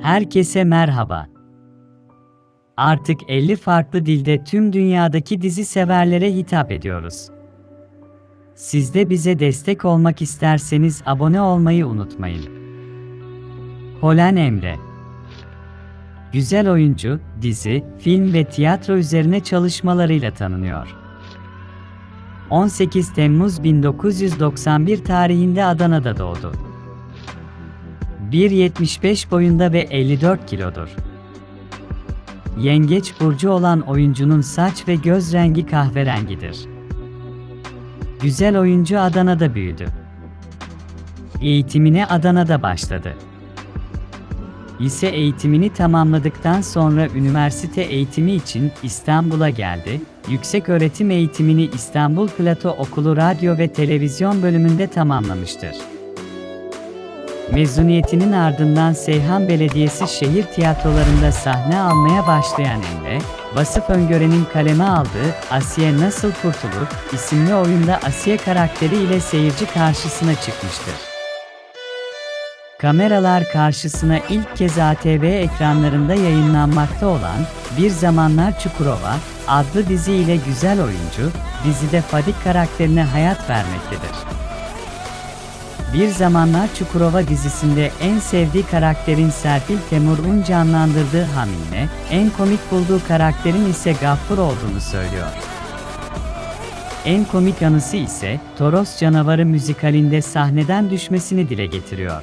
Herkese merhaba. Artık 50 farklı dilde tüm dünyadaki dizi severlere hitap ediyoruz. Siz de bize destek olmak isterseniz abone olmayı unutmayın. Polen Emre Güzel oyuncu, dizi, film ve tiyatro üzerine çalışmalarıyla tanınıyor. 18 Temmuz 1991 tarihinde Adana'da doğdu. 1.75 boyunda ve 54 kilodur. Yengeç burcu olan oyuncunun saç ve göz rengi kahverengidir. Güzel oyuncu Adana'da büyüdü. Eğitimine Adana'da başladı. Lise eğitimini tamamladıktan sonra üniversite eğitimi için İstanbul'a geldi. Yüksek öğretim eğitimini İstanbul Plato Okulu Radyo ve Televizyon bölümünde tamamlamıştır. Mezuniyetinin ardından Seyhan Belediyesi şehir tiyatrolarında sahne almaya başlayan Emre, Vasıf Öngören'in kaleme aldığı Asiye Nasıl Kurtulur isimli oyunda Asiye karakteri ile seyirci karşısına çıkmıştır. Kameralar karşısına ilk kez ATV ekranlarında yayınlanmakta olan Bir Zamanlar Çukurova adlı dizi ile güzel oyuncu, dizide Fadik karakterine hayat vermektedir. Bir Zamanlar Çukurova dizisinde en sevdiği karakterin Serpil Temur'un canlandırdığı Hamine, en komik bulduğu karakterin ise Gaffur olduğunu söylüyor. En komik anısı ise Toros Canavarı müzikalinde sahneden düşmesini dile getiriyor.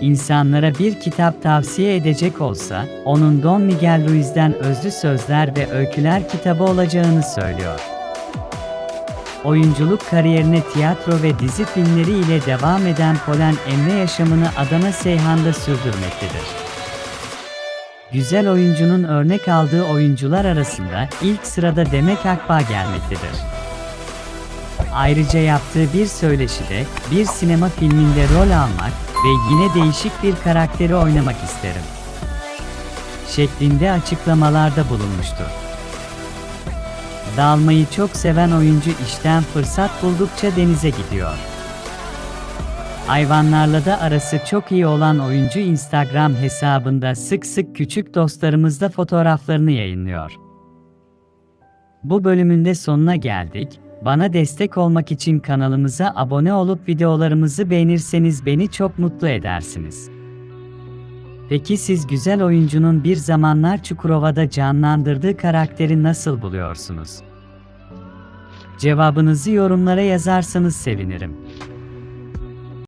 İnsanlara bir kitap tavsiye edecek olsa, onun Don Miguel Ruiz'den özlü sözler ve öyküler kitabı olacağını söylüyor. Oyunculuk kariyerine tiyatro ve dizi filmleri ile devam eden Polen Emre yaşamını Adana Seyhan'da sürdürmektedir. Güzel oyuncunun örnek aldığı oyuncular arasında ilk sırada Demek Akbağ gelmektedir. Ayrıca yaptığı bir söyleşide, bir sinema filminde rol almak ve yine değişik bir karakteri oynamak isterim. Şeklinde açıklamalarda bulunmuştur. Dalmayı çok seven oyuncu işten fırsat buldukça denize gidiyor. Hayvanlarla da arası çok iyi olan oyuncu Instagram hesabında sık sık küçük dostlarımızla fotoğraflarını yayınlıyor. Bu bölümün de sonuna geldik. Bana destek olmak için kanalımıza abone olup videolarımızı beğenirseniz beni çok mutlu edersiniz. Peki siz güzel oyuncunun bir zamanlar Çukurova'da canlandırdığı karakteri nasıl buluyorsunuz? Cevabınızı yorumlara yazarsanız sevinirim.